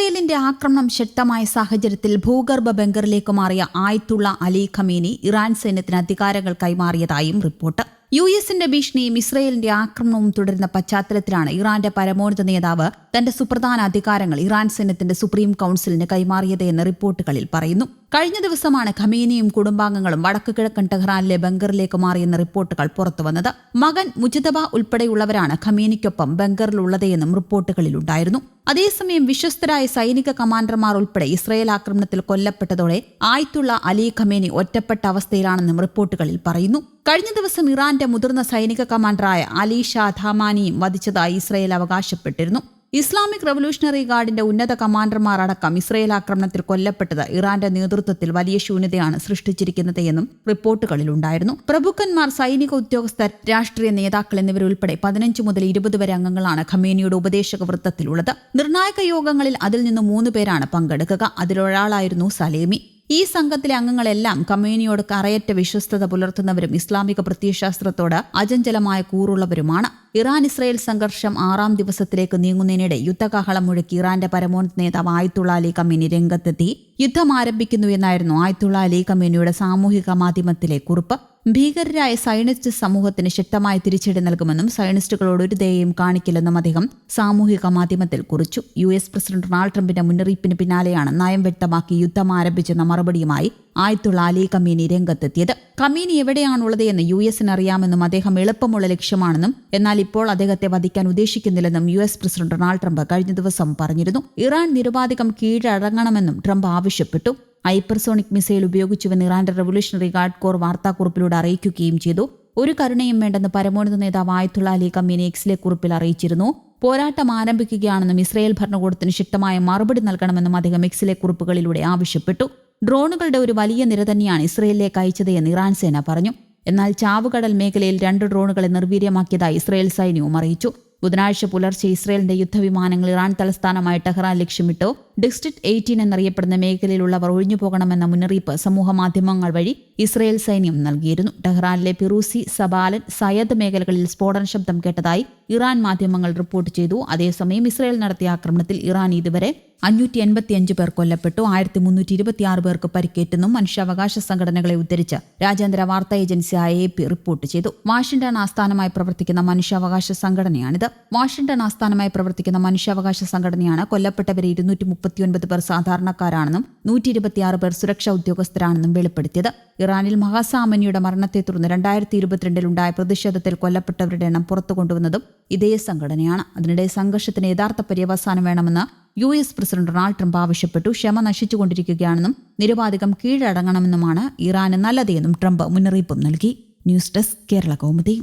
ഇസ്രയേലിന്റെ ആക്രമണം ശക്തമായ സാഹചര്യത്തിൽ ഭൂഗർഭ ബങ്കറിലേക്ക് മാറിയ ആയത്തുള്ള അലി ഖമീനി ഇറാൻ സൈന്യത്തിന് അധികാരങ്ങൾ കൈമാറിയതായും റിപ്പോർട്ട്. യു എസിന്റെ ഭീഷണിയും ഇസ്രയേലിന്റെ ആക്രമണവും തുടരുന്ന പശ്ചാത്തലത്തിലാണ് ഇറാന്റെ പരമോന്നത നേതാവ് തന്റെ സുപ്രധാന അധികാരങ്ങൾ ഇറാൻ സൈന്യത്തിന്റെ സുപ്രീം കൌൺസിലിന് കൈമാറിയത് എന്ന് റിപ്പോർട്ടുകളിൽ പറയുന്നു. കഴിഞ്ഞ ദിവസമാണ് ഖമീനിയും കുടുംബാംഗങ്ങളും വടക്കു കിഴക്കൻ ടെഹ്റാനിലെ ബങ്കറിലേക്ക് മാറിയെന്ന റിപ്പോർട്ടുകൾ പുറത്തുവന്നത്. മകൻ മുജിതബ ഉൾപ്പെടെയുള്ളവരാണ് ഖമീനിക്കൊപ്പം ബങ്കറിലുള്ളതെന്നും റിപ്പോർട്ടുകളിലുണ്ടായിരുന്നു. അതേസമയം വിശ്വസ്തരായ സൈനിക കമാൻഡർമാർ ഉൾപ്പെടെ ഇസ്രയേൽ ആക്രമണത്തിൽ കൊല്ലപ്പെട്ടതോടെ ആയിത്തുള്ള അലി ഖമേനി ഒറ്റപ്പെട്ട അവസ്ഥയിലാണെന്നും റിപ്പോർട്ടുകളിൽ പറയുന്നു. കഴിഞ്ഞ ദിവസം ഇറാന്റെ മുതിർന്ന സൈനിക കമാൻഡറായ അലി ഷാ ധാമാനിയും വധിച്ചതായി ഇസ്രയേൽ അവകാശപ്പെട്ടിരുന്നു. ഇസ്ലാമിക് റവല്യൂഷണറി ഗാർഡിന്റെ ഉന്നത കമാൻഡർമാർ അടക്കം ഇസ്രയേൽ ആക്രമണത്തിൽ കൊല്ലപ്പെട്ടത് ഇറാന്റെ നേതൃത്വത്തിൽ വലിയ ശൂന്യതയാണ് സൃഷ്ടിച്ചിരിക്കുന്നത് എന്നും റിപ്പോർട്ടുകളിലുണ്ടായിരുന്നു. പ്രഭുക്കന്മാർ സൈനിക ഉദ്യോഗസ്ഥർ രാഷ്ട്രീയ നേതാക്കൾ എന്നിവരുൾപ്പെടെ പതിനഞ്ച് മുതൽ ഇരുപത് വരെ അംഗങ്ങളാണ് ഖമേനിയുടെ ഉപദേശക വൃത്തത്തിലുള്ളത്. നിർണായക യോഗങ്ങളിൽ അതിൽ നിന്ന് മൂന്ന് പേരാണ് പങ്കെടുക്കുക. അതിലൊരാളായിരുന്നു സലേമി. ഈ സംഘത്തിലെ അംഗങ്ങളെല്ലാം കമ്മ്യൂണിയോട് കറയറ്റ വിശ്വസ്തത പുലർത്തുന്നവരും ഇസ്ലാമിക പ്രത്യയശാസ്ത്രത്തോട് അജഞ്ചലമായ കൂറുള്ളവരുമാണ്. ഇറാൻ ഇസ്രയേൽ സംഘർഷം ആറാം ദിവസത്തിലേക്ക് നീങ്ങുന്നതിനിടെ യുദ്ധകാഹളം മുഴക്കി ഇറാന്റെ പരമോന്നത നേതാവ് ആയത്തുള്ള അലി കമ്മീനി രംഗത്തെത്തി. യുദ്ധം ആരംഭിക്കുന്നു എന്നായിരുന്നു ആയത്തുള്ള അലി കമ്മീനിയുടെ സാമൂഹിക മാധ്യമത്തിലെ കുറിപ്പ്. ഭീകരരായ സയനിസ്റ്റ് സമൂഹത്തിന് ശക്തമായ തിരിച്ചടി നൽകുമെന്നും സയനിസ്റ്റുകളോട് ഒരു ദയയും കാണിക്കില്ലെന്നും അദ്ദേഹം സാമൂഹിക മാധ്യമത്തിൽ കുറിച്ചു. യു എസ് പ്രസിഡന്റ് ഡൊണാൾഡ് ട്രംപിന്റെ മുന്നറിയിപ്പിന് പിന്നാലെയാണ് നയം വ്യക്തമാക്കി യുദ്ധം ആരംഭിച്ചെന്ന മറുപടിയുമായി ആയത്തുള്ള അലി കമീനി രംഗത്തെത്തിയത്. കമീനി എവിടെയാണുള്ളത് എന്ന് യു എസിന് അറിയാമെന്നും അദ്ദേഹം എളുപ്പമുള്ള ലക്ഷ്യമാണെന്നും എന്നാൽ ഇപ്പോൾ അദ്ദേഹത്തെ വധിക്കാൻ ഉദ്ദേശിക്കുന്നില്ലെന്നും U S president Donald Trump കഴിഞ്ഞ ദിവസം പറഞ്ഞിരുന്നു. ഇറാൻ നിരുപാധികം കീഴടങ്ങണമെന്നും ട്രംപ് ആവശ്യപ്പെട്ടു. ഹൈപ്പർസോണിക് മിസൈൽ ഉപയോഗിച്ചുവെന്ന് ഇറാന്റെ റവല്യൂഷണറി ഗാർഡ് കോർ വാർത്താക്കുറിപ്പിലൂടെ അറിയിക്കുകയും ചെയ്തു. ഒരു കരുണയും വേണ്ടെന്ന് പരമോന്നത നേതാവ് ആയത്തുള്ള അലി കമ്മീനെ എക്സിലെ കുറിപ്പിൽ അറിയിച്ചിരുന്നു. പോരാട്ടം ആരംഭിക്കുകയാണെന്നും ഇസ്രായേൽ ഭരണകൂടത്തിന് ശക്തമായ മറുപടി നൽകണമെന്നും അദ്ദേഹം എക്സിലെ കുറിപ്പുകളിലൂടെ ആവശ്യപ്പെട്ടു. ഡ്രോണുകളുടെ ഒരു വലിയ നിര തന്നെയാണ് ഇസ്രയേലിലേക്ക് അയച്ചത് എന്ന് ഇറാൻ സേന പറഞ്ഞു. എന്നാൽ ചാവുകടൽ മേഖലയിൽ രണ്ട് ഡ്രോണുകളെ നിർവീര്യമാക്കിയതായി ഇസ്രയേൽ സൈന്യവും അറിയിച്ചു. ബുധനാഴ്ച പുലർച്ചെ ഇസ്രയേലിന്റെ യുദ്ധവിമാനങ്ങൾ ഇറാൻ തലസ്ഥാനമായ ടെഹ്റാൻ ലക്ഷ്യമിട്ടു. ഡിസ്ട്രിക്ട് എയ്റ്റീൻ എന്നറിയപ്പെടുന്ന മേഖലയിലുള്ളവർ ഒഴിഞ്ഞു പോകണമെന്ന മുന്നറിയിപ്പ് സമൂഹമാധ്യമങ്ങൾ വഴി ഇസ്രയേൽ സൈന്യം നൽകിയിരുന്നു. ടെഹ്റാനിലെ പിറൂസി സബാലൻ സയദ് മേഖലകളിൽ സ്ഫോടന ശബ്ദം കേട്ടതായി ഇറാൻ മാധ്യമങ്ങൾ റിപ്പോർട്ട് ചെയ്തു. അതേസമയം ഇസ്രയേൽ നടത്തിയ ആക്രമണത്തിൽ ഇറാൻ ഇതുവരെ അഞ്ഞൂറ്റി എൺപത്തിയഞ്ച് പേർ കൊല്ലപ്പെട്ടു. ആയിരത്തി മുന്നൂറ്റി ഇരുപത്തിയാറ് പേർക്ക് പരിക്കേറ്റെന്നും മനുഷ്യാവകാശ സംഘടനകളെ ഉദ്ധരിച്ച് രാജ്യാന്തര വാർത്താ ഏജൻസിയായ എ പി റിപ്പോർട്ട് ചെയ്തു. വാഷിംഗ്ടൺ ആസ്ഥാനമായി പ്രവർത്തിക്കുന്ന മനുഷ്യാവകാശ സംഘടനയാണിത്. വാഷിംഗ്ടൺ ആസ്ഥാനമായി പ്രവർത്തിക്കുന്ന മനുഷ്യാവകാശ സംഘടനയാണ് കൊല്ലപ്പെട്ടവരെ ഇരുന്നൂറ്റി മുപ്പത്തിയൊൻപത് പേർ സാധാരണക്കാരാണെന്നും നൂറ്റി ഇരുപത്തിയാറ് പേർ സുരക്ഷാ ഉദ്യോഗസ്ഥരാണെന്നും വെളിപ്പെടുത്തിയത്. ഇറാനിൽ മഹാസാമനിയുടെ മരണത്തെ തുടർന്ന് രണ്ടായിരത്തി ഇരുപത്തിരണ്ടിൽ ഉണ്ടായ പ്രതിഷേധത്തിൽ കൊല്ലപ്പെട്ടവരുടെ എണ്ണം പുറത്തു കൊണ്ടുവന്നതും ഇതേ സംഘടനയാണ്. അതിനിടെ സംഘർഷത്തിന് യഥാർത്ഥ പര്യവസാനം വേണമെന്ന് U S president Donald Trump ആവശ്യപ്പെട്ടു. ക്ഷമ നശിച്ചുകൊണ്ടിരിക്കുകയാണെന്നും നിരുപാധികം കീഴടങ്ങണമെന്നുമാണ് ഇറാന് നല്ലതെന്നും ട്രംപ് മുന്നറിയിപ്പും നൽകി. News desk Kerala Kaumudi.